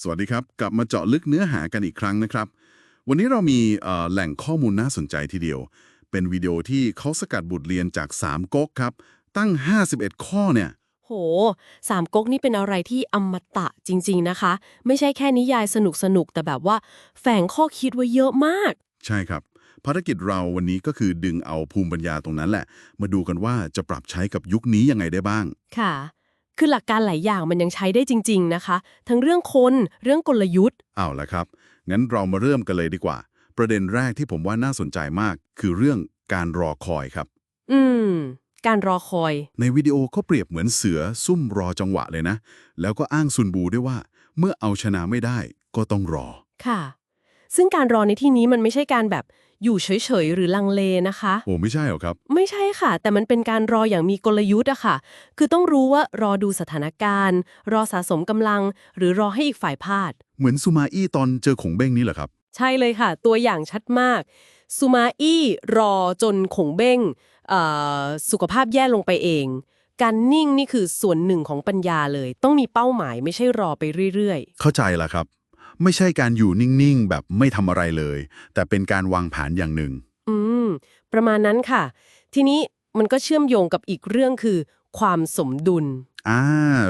สวัสดีครับ กลับมาเจาะลึกเนื้อหากันอีกครั้งนะครับ วันนี้เรามีเอ่อแหล่งข้อมูลน่าสนใจทีเดียว เป็นวิดีโอที่เขาสกัดบทเรียนจาก 3ก๊กครับ ตั้ง 51 ข้อเนี่ย โหสามก๊กนี่เป็นอะไรที่อมตะจริง ๆนะคะ ไม่ใช่แค่นิยายสนุกสนุกๆแต่แบบว่าแฝงข้อคิดไว้เยอะมาก ใช่ครับ ภารกิจเราวันนี้ก็คือดึงเอาภูมิปัญญาตรงนั้นแหละ มาดูกันว่าจะปรับใช้กับยุคนี้ยังไงได้บ้าง ค่ะ คือหลักการหลายอย่างมันยังใช้ได้จริง ๆนะคะ ทั้งเรื่องคนเรื่องกลยุทธ์เอาละครับ งั้นเรามาเริ่มกันเลยดีกว่า ประเด็นแรกที่ผมว่าน่าสนใจมาก คือเรื่องการรอคอยครับ อืม การรอคอย ในวิดีโอเขาเปรียบเหมือนเสือซุ่มรอจังหวะเลยนะ แล้วก็อ้างซุนบูด้วยว่า เมื่อเอาชนะไม่ได้ก็ต้องรอค่ะ ซึ่งการรอในที่นี้มันไม่ใช่การแบบ อยู่เฉยๆ หรือลังเลนะคะ โอ้ไม่ใช่เหรอครับ ไม่ใช่ค่ะ แต่มันเป็นการรออย่างมีกลยุทธ์อะค่ะ คือต้องรู้ว่ารอดูสถานการณ์ รอสะสมกำลัง หรือรอให้อีกฝ่ายพลาด เหมือนซูมาอี้ตอนเจอขงเบ้งนี่เหรอครับ ใช่เลยค่ะ ตัวอย่างชัดมากซูมาอี้รอจนขงเบ้งเอ่อสุขภาพแย่ลงไปเอง การนิ่งนี่คือส่วนหนึ่งของปัญญาเลย ต้องมีเป้าหมายไม่ใช่รอไปเรื่อยเข้าใจละครับ ไม่ใช่การอยู่นิ่ง ๆ แบบไม่ทำอะไรเลย แต่เป็นการวางแผนอย่างหนึ่งๆอืม ประมาณนั้นค่ะ ทีนี้มันก็เชื่อมโยงกับอีกเรื่องคือ ความสมดุล อ่า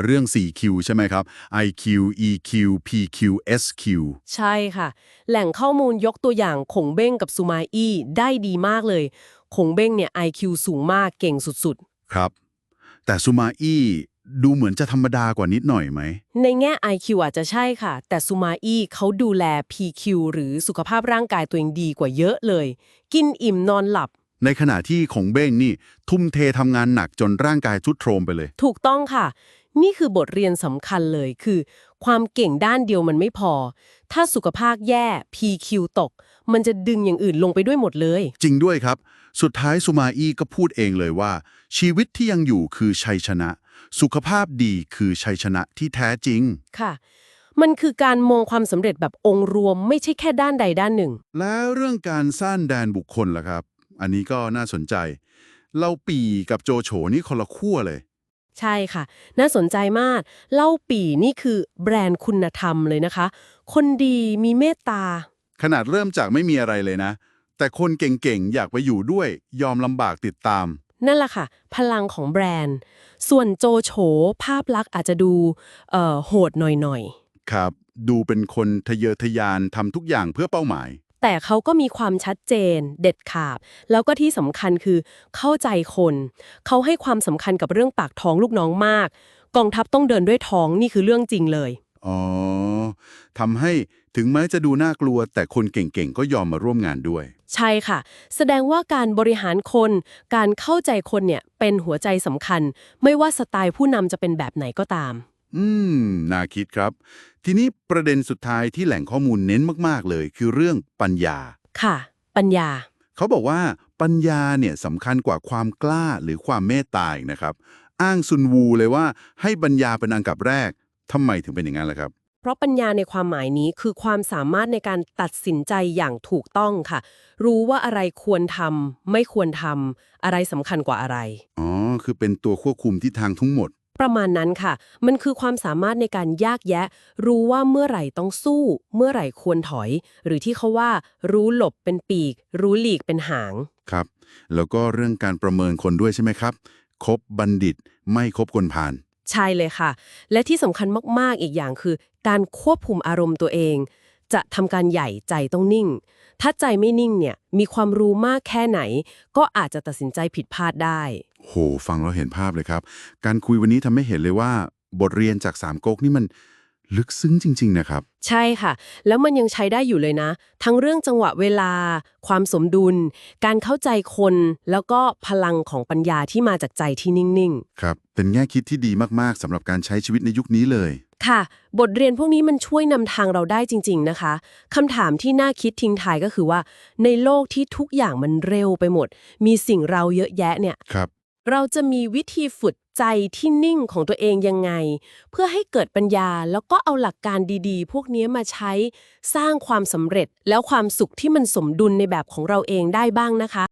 เรื่อง 4Q ใช่ไหมครับ IQ EQ PQ SQ ใช่ค่ะ แหล่งข้อมูลยกตัวอย่างขงเบ้งกับซูมาอี้ได้ดีมากเลยขงเบ้งเนี่ย IQ สูงมากเก่งสุดครับ แต่ซูมาอี้ ดูเหมือนจะธรรมดากว่านิดหน่อยไหมๆในแง่ IQ อาจจะใช่ค่ะ แต่ซูมาอี้เขาดูแล PQ หรือสุขภาพร่างกายตัวเองดีกว่าเยอะเลย กินอิ่มนอนหลับ ในขณะที่ของเบ้งนี่ ทุ่มเททำงานหนักจนร่างกายทรุดโทรมไปเลย ถูกต้องค่ะ นี่คือบทเรียนสำคัญเลยคือ ความเก่งด้านเดียวมันไม่พอ ถ้าสุขภาพแย่ PQ ตก มันจะดึงอย่างอื่นลงไปด้วยหมดเลย จริงด้วยครับ สุดท้ายซูมาอี้ก็พูดเองเลยว่า ชีวิตที่ยังอยู่คือชัยชนะ สุขภาพดีคือชัยชนะที่แท้จริง ค่ะ มันคือการมองความสำเร็จแบบองค์รวมไม่ใช่แค่ด้านใดด้านหนึ่ง แล้วเรื่องการสร้างแดนบุคคลล่ะครับ อันนี้ก็น่าสนใจเล่าปีกับโจโฉนี่คนละขั้วเลย ใช่ค่ะ น่าสนใจมาก เล่าปีนี่คือแบรนด์คุณธรรมเลยนะคะ คนดีมีเมตตา ขนาดเริ่มจากไม่มีอะไรเลยนะ แต่คนเก่งๆ อยากไปอยู่ด้วย ยอมลำบากติดตาม นั่นแหละค่ะ พลังของแบรนด์ ส่วนโจโฉภาพลักษณ์อาจจะดูเอ่อโหดหน่อยครับ ดูเป็นคนทะเยอทะยานทำทุกอย่างเพื่อเป้าหมายๆแต่เขาก็มีความชัดเจน เด็ดขาด แล้วก็ที่สำคัญคือเข้าใจคน เขาให้ความสำคัญกับเรื่องปากท้องลูกน้องมาก กองทัพต้องเดินด้วยท้องนี่คือเรื่องจริงเลย อ๋อทำให้ถึงแม้จะดูน่ากลัว แต่คนเก่งๆ ก็ยอมมาร่วมงานด้วย ใช่ค่ะ แสดงว่าการบริหารคน การเข้าใจคนเนี่ยเป็นหัวใจสำคัญ ไม่ว่าสไตล์ผู้นำจะเป็นแบบไหนก็ตาม อืม น่าคิดครับ ทีนี้ประเด็นสุดท้ายที่แหล่งข้อมูลเน้นมากๆเลย คือเรื่องปัญญา ค่ะ ปัญญา เขาบอกว่าปัญญาเนี่ยสำคัญกว่าความกล้าหรือความเมตตาอีกนะครับ อ้างซุนวูเลยว่าให้ปัญญาเป็นอันดับแรก ทำไมถึงเป็นอย่างนั้นล่ะครับ เพราะปัญญาในความหมายนี้คือความสามารถในการตัดสินใจอย่างถูกต้องค่ะ รู้ว่าอะไรควรทำไม่ควรทำอะไรสำคัญกว่าอะไร อ๋อ คือเป็นตัวควบคุมทิศทางทั้งหมด ประมาณนั้นค่ะ มันคือความสามารถในการแยกแยะ รู้ว่าเมื่อไหร่ต้องสู้ เมื่อไหร่ควรถอย หรือที่เขาว่า รู้หลบเป็นปีก รู้หลีกเป็นหาง ครับ แล้วก็เรื่องการประเมินคนด้วยใช่ไหมครับ คบบัณฑิต ไม่คบคนผ่าน ใช่เลยค่ะ และที่สำคัญมาก ๆ อีกอย่างคือ การควบคุมอารมณ์ตัวเอง จะทำการใหญ่ใจต้องนิ่ง ถ้าใจไม่นิ่งเนี่ยมีความรู้มากแค่ไหน ก็อาจจะตัดสินใจผิดพลาดได้ โห ฟังแล้วเห็นภาพเลยครับ การคุยวันนี้ทำให้เห็นเลยว่า บทเรียนจากสามก๊กนี่มัน ลึกซึ้งจริง ๆ นะครับ ใช่ค่ะ แล้วมันยังใช้ได้อยู่เลยนะ ทั้งเรื่องจังหวะเวลา ความสมดุล การเข้าใจคน แล้วก็พลังของปัญญาที่มาจากใจที่นิ่งครับ เป็นแง่คิดที่ดีมาก ๆสำหรับการใช้ชีวิตในยุคนี้เลยๆค่ะ บทเรียนพวกนี้มันช่วยนำทางเราได้จริง ๆ นะคะคำถามที่น่าคิดทิ้งท้ายก็คือว่า ในโลกที่ทุกอย่างมันเร็วไปหมด มีสิ่งเราเยอะแยะเนี่ย ครับ เราจะมีวิธีฝึกใจที่นิ่งของตัวเองยังไง เพื่อให้เกิดปัญญาแล้วก็เอาหลักการดีๆ พวกนี้มาใช้สร้างความสำเร็จแล้วความสุขที่มันสมดุลในแบบของเราเองได้บ้างนะคะ